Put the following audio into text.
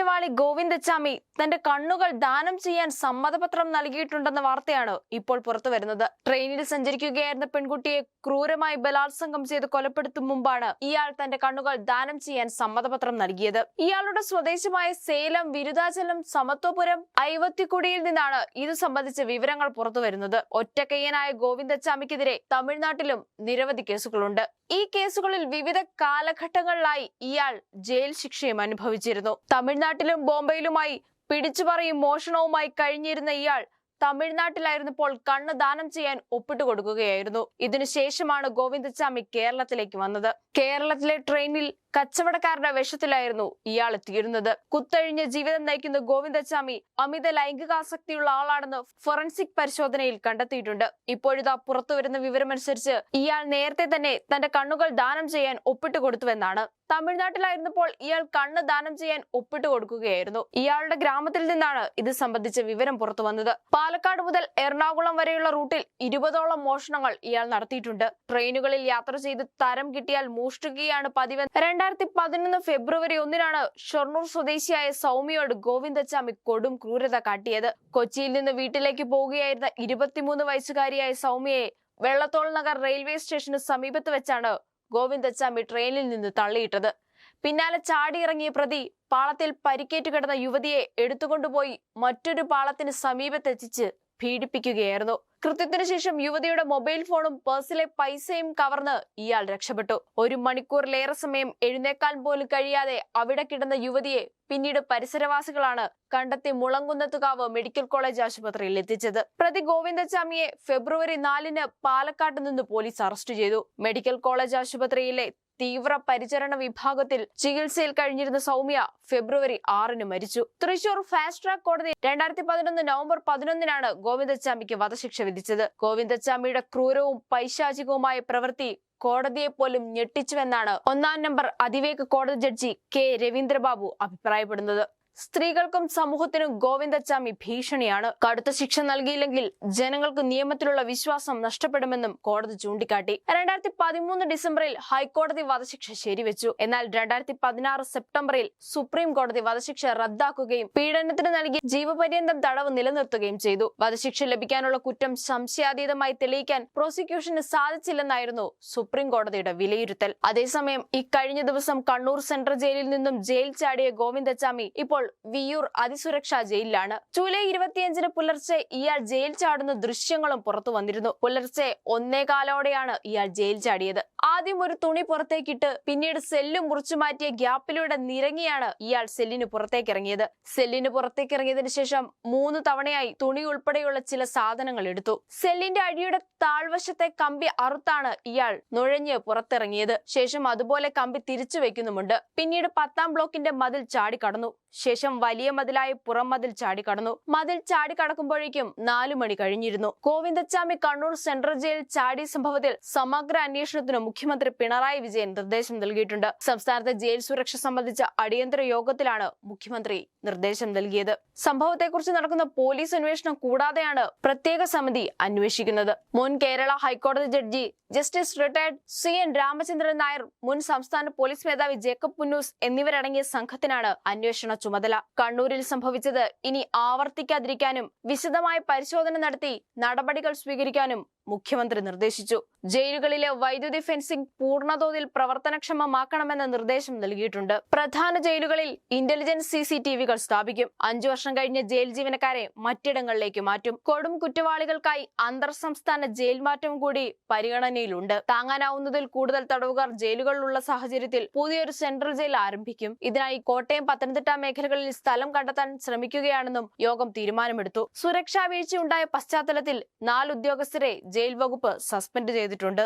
കുറ്റവാളി ഗോവിന്ദച്ചാമി തന്റെ കണ്ണുകൾ ദാനം ചെയ്യാൻ സമ്മതപത്രം നൽകിയിട്ടുണ്ടെന്ന വാർത്തയാണ് ഇപ്പോൾ പുറത്തു വരുന്നത്. ട്രെയിനിൽ സഞ്ചരിക്കുകയായിരുന്ന പെൺകുട്ടിയെ ക്രൂരമായി ബലാത്സംഗം ചെയ്ത് കൊലപ്പെടുത്തും മുമ്പാണ് ഇയാൾ തന്റെ കണ്ണുകൾ ദാനം ചെയ്യാൻ സമ്മതപത്രം നൽകിയത്. ഇയാളുടെ സ്വദേശമായ സേലം വിരുദാചലം സമത്വപുരം ഐവത്തിക്കുടിയിൽ നിന്നാണ് ഇത് സംബന്ധിച്ച വിവരങ്ങൾ പുറത്തു വരുന്നത്. ഒറ്റക്കയ്യനായ ഗോവിന്ദച്ചാമിക്കെതിരെ തമിഴ്നാട്ടിലും നിരവധി കേസുകളുണ്ട്. ഈ കേസുകളിൽ വിവിധ കാലഘട്ടങ്ങളിലായി ഇയാൾ ജയിൽ ശിക്ഷയും അനുഭവിച്ചിരുന്നു. തമിഴ്നാട്ടിലും ബോംബെയിലുമായി പിടിച്ചുപറിയും മോഷണവുമായി കഴിഞ്ഞിരുന്ന ഇയാൾ തമിഴ്നാട്ടിലായിരുന്നപ്പോൾ കണ്ണ് ദാനം ചെയ്യാൻ ഒപ്പിട്ട് കൊടുക്കുകയായിരുന്നു. ഇതിനുശേഷമാണ് ഗോവിന്ദച്ചാമി കേരളത്തിലേക്ക് വന്നത്. കേരളത്തിലെ ട്രെയിനിൽ കച്ചവടക്കാരുടെ വേഷത്തിലായിരുന്നു ഇയാൾ എത്തിയിരുന്നത്. കുത്തഴിഞ്ഞ ജീവിതം നയിക്കുന്ന ഗോവിന്ദച്ചാമി അമിത ലൈംഗികാസക്തിയുള്ള ആളാണെന്ന് ഫോറൻസിക് പരിശോധനയിൽ കണ്ടെത്തിയിട്ടുണ്ട്. ഇപ്പോഴിതാ പുറത്തുവരുന്ന വിവരമനുസരിച്ച് ഇയാൾ നേരത്തെ തന്നെ തന്റെ കണ്ണുകൾ ദാനം ചെയ്യാൻ ഒപ്പിട്ട് കൊടുത്തുവെന്നാണ് തമിഴ്നാട്ടിലായിരുന്നപ്പോൾ ഇയാൾ കണ്ണ് ദാനം ചെയ്യാൻ ഒപ്പിട്ട് കൊടുക്കുകയായിരുന്നു ഇയാളുടെ ഗ്രാമത്തിൽ നിന്നാണ് ഇത് സംബന്ധിച്ച വിവരം പുറത്തു വന്നത്. പാലക്കാട് മുതൽ എറണാകുളം വരെയുള്ള റൂട്ടിൽ ഇരുപതോളം മോഷണങ്ങൾ ഇയാൾ നടത്തിയിട്ടുണ്ട്. ട്രെയിനുകളിൽ യാത്ര ചെയ്ത് തരം കിട്ടിയാൽ മോഷ്ടിക്കുകയാണ് പതിവ് രണ്ടായിരത്തി പതിനൊന്ന് ഫെബ്രുവരി ഒന്നിനാണ് ഷൊർണൂർ സ്വദേശിയായ സൗമ്യയോട് ഗോവിന്ദച്ചാമി കൊടും ക്രൂരത കാട്ടിയത്. കൊച്ചിയിൽ നിന്ന് വീട്ടിലേക്ക് പോവുകയായിരുന്ന ഇരുപത്തിമൂന്ന് വയസ്സുകാരിയായ സൗമ്യയെ വെള്ളത്തോൾ നഗർ റെയിൽവേ സ്റ്റേഷന് സമീപത്ത് വെച്ചാണ് ഗോവിന്ദച്ചാമി ട്രെയിനിൽ നിന്ന് തള്ളിയിട്ടത്. പിന്നാലെ ചാടിയിറങ്ങിയ പ്രതി പാളത്തിൽ പരിക്കേറ്റ് കിടന്ന യുവതിയെ എടുത്തുകൊണ്ടുപോയി മറ്റൊരു പാളത്തിന് സമീപത്തെത്തിച്ച് പീഡിപ്പിക്കുകയായിരുന്നു. കൃത്യത്തിനു ശേഷം യുവതിയുടെ മൊബൈൽ ഫോണും പേഴ്സിലെ പൈസയും കവർന്ന് ഇയാൾ രക്ഷപ്പെട്ടു. ഒരു മണിക്കൂറിലേറെ സമയം എഴുന്നേക്കാൻ പോലും കഴിയാതെ അവിടെ കിടന്ന യുവതിയെ പിന്നീട് പരിസരവാസികളാണ് കണ്ടെത്തി മുളങ്കുന്നത്തുകാവ് മെഡിക്കൽ കോളേജ് ആശുപത്രിയിൽ എത്തിച്ചത്. പ്രതി ഗോവിന്ദച്ചാമിയെ ഫെബ്രുവരി നാലിന് പാലക്കാട്ട് നിന്ന് പോലീസ് അറസ്റ്റ് ചെയ്തു. മെഡിക്കൽ കോളേജ് ആശുപത്രിയിലെ തീവ്ര പരിചരണ വിഭാഗത്തിൽ ചികിത്സയിൽ കഴിഞ്ഞിരുന്ന സൗമ്യ ഫെബ്രുവരി ആറിന് മരിച്ചു. തൃശൂർ ഫാസ്റ്റ് ട്രാക്ക് കോടതി രണ്ടായിരത്തി പതിനൊന്ന് നവംബർ പതിനൊന്നിനാണ് ഗോവിന്ദച്ചാമിക്ക് വധശിക്ഷ വിധിച്ചത്. ഗോവിന്ദച്ചാമിയുടെ ക്രൂരവും പൈശാചികവുമായ പ്രവൃത്തി കോടതിയെ പോലും ഞെട്ടിച്ചുവെന്നാണ് ഒന്നാം നമ്പർ അതിവേഗ കോടതി ജഡ്ജി കെ രവീന്ദ്രബാബു അഭിപ്രായപ്പെടുന്നത്. സ്ത്രീകൾക്കും സമൂഹത്തിനും ഗോവിന്ദച്ചാമി ഭീഷണിയാണ്. കടുത്ത ശിക്ഷ നൽകിയില്ലെങ്കിൽ ജനങ്ങൾക്ക് നിയമത്തിലുള്ള വിശ്വാസം നഷ്ടപ്പെടുമെന്നും കോടതി ചൂണ്ടിക്കാട്ടി. രണ്ടായിരത്തി പതിമൂന്ന് ഡിസംബറിൽ ഹൈക്കോടതി വധശിക്ഷ ശരിവെച്ചു. എന്നാൽ രണ്ടായിരത്തി പതിനാറ് സെപ്റ്റംബറിൽ സുപ്രീം കോടതി വധശിക്ഷ റദ്ദാക്കുകയും പീഡനത്തിന് നൽകി ജീവപര്യന്തം തടവ് നിലനിർത്തുകയും ചെയ്തു. വധശിക്ഷ ലഭിക്കാനുള്ള കുറ്റം സംശയാതീതമായി തെളിയിക്കാൻ പ്രോസിക്യൂഷന് സാധിച്ചില്ലെന്നായിരുന്നു സുപ്രീം കോടതിയുടെ വിലയിരുത്തൽ. അതേസമയം ഇക്കഴിഞ്ഞ ദിവസം കണ്ണൂർ സെൻട്രൽ ജയിലിൽ നിന്നും ജയിൽ ചാടിയ ഗോവിന്ദച്ചാമി വിയൂർ അതിസുരക്ഷാ ജയിലിലാണ്. ജൂലൈ ഇരുപത്തിയഞ്ചിന് പുലർച്ചെ ഇയാൾ ജയിൽ ചാടുന്ന ദൃശ്യങ്ങളും പുറത്തു വന്നിരുന്നു. പുലർച്ചെ ഒന്നേകാലോടെയാണ് ഇയാൾ ജയിൽ ചാടിയത്. ആദ്യം ഒരു തുണി പുറത്തേക്കിട്ട് പിന്നീട് സെല്ല് മുറിച്ചു മാറ്റിയ ഗ്യാപ്പിലൂടെ നിരങ്ങിയാണ് ഇയാൾ സെല്ലിന് പുറത്തേക്കിറങ്ങിയത്. സെല്ലിന് പുറത്തേക്ക് ഇറങ്ങിയതിനു ശേഷം മൂന്ന് തവണയായി തുണി ഉൾപ്പെടെയുള്ള ചില സാധനങ്ങൾ എടുത്തു. സെല്ലിന്റെ അടിയുടെ താഴ്വശത്തെ കമ്പി അറുത്താണ് ഇയാൾ നുഴഞ്ഞ് പുറത്തിറങ്ങിയത്. ശേഷം അതുപോലെ കമ്പി തിരിച്ചു വെക്കുന്നുമുണ്ട്. പിന്നീട് പത്താം ബ്ലോക്കിന്റെ മതിൽ ചാടിക്കടന്നു. ശേഷം വലിയ മതിലായ പുറം മതിൽ ചാടിക്കടന്നു മതിൽ ചാടിക്കടക്കുമ്പോഴേക്കും നാലു മണി കഴിഞ്ഞിരുന്നു. ഗോവിന്ദച്ചാമി കണ്ണൂർ സെൻട്രൽ ജയിൽ ചാടി സംഭവത്തിൽ സമഗ്ര അന്വേഷണത്തിന് മുഖ്യമന്ത്രി പിണറായി വിജയൻ നിർദ്ദേശം നൽകിയിട്ടുണ്ട്. സംസ്ഥാനത്തെ ജയിൽ സുരക്ഷ സംബന്ധിച്ച അടിയന്തര യോഗത്തിലാണ് മുഖ്യമന്ത്രി നിർദ്ദേശം നൽകിയത്. സംഭവത്തെക്കുറിച്ച് നടക്കുന്ന പോലീസ് അന്വേഷണം കൂടാതെയാണ് പ്രത്യേക സമിതി അന്വേഷിക്കുന്നത്. മുൻ കേരള ഹൈക്കോടതി judge justice retired C N Ramachandran Nair മുൻ സംസ്ഥാന പോലീസ് മേധാവി ജേക്കബ് പുന്നൂസ് എന്നിവരടങ്ങിയ സംഘത്തിനാണ് അന്വേഷണ ചുമതല. കണ്ണൂരിൽ സംഭവിച്ചത് ഇനി ആവർത്തിക്കാതിരിക്കാനും വിശദമായ പരിശോധന നടത്തി നടപടികൾ സ്വീകരിക്കാനും മുഖ്യമന്ത്രി നിർദ്ദേശിച്ചു. ജയിലുകളിലെ വൈദ്യുതി ഫെൻസിംഗ് പൂർണതോതിൽ പ്രവർത്തനക്ഷമമാക്കണമെന്ന നിർദ്ദേശം നൽകിയിട്ടുണ്ട്. പ്രധാന ജയിലുകളിൽ ഇന്റലിജൻസ് സി സി ടി വികൾ സ്ഥാപിക്കും. അഞ്ചു വർഷം കഴിഞ്ഞ ജയിൽ ജീവനക്കാരെ മറ്റിടങ്ങളിലേക്ക് മാറ്റും. കൊടും കുറ്റവാളികൾക്കായി അന്തർ സംസ്ഥാന ജയിൽ മാറ്റം കൂടി പരിഗണനയിലുണ്ട്. താങ്ങാനാവുന്നതിൽ കൂടുതൽ തടവുകാർ ജയിലുകളിലുള്ള സാഹചര്യത്തിൽ പുതിയൊരു സെൻട്രൽ ജയിൽ ആരംഭിക്കും. ഇതിനായി കോട്ടയം പത്തനംതിട്ട മേഖലകളിൽ സ്ഥലം കണ്ടെത്താൻ ശ്രമിക്കുകയാണെന്നും യോഗം തീരുമാനമെടുത്തു. സുരക്ഷാ വീഴ്ചയുണ്ടായ പശ്ചാത്തലത്തിൽ നാല് ഉദ്യോഗസ്ഥരെ ജയിൽ വകുപ്പ് സസ്പെൻഡ് ചെയ്തിട്ടുണ്ട്.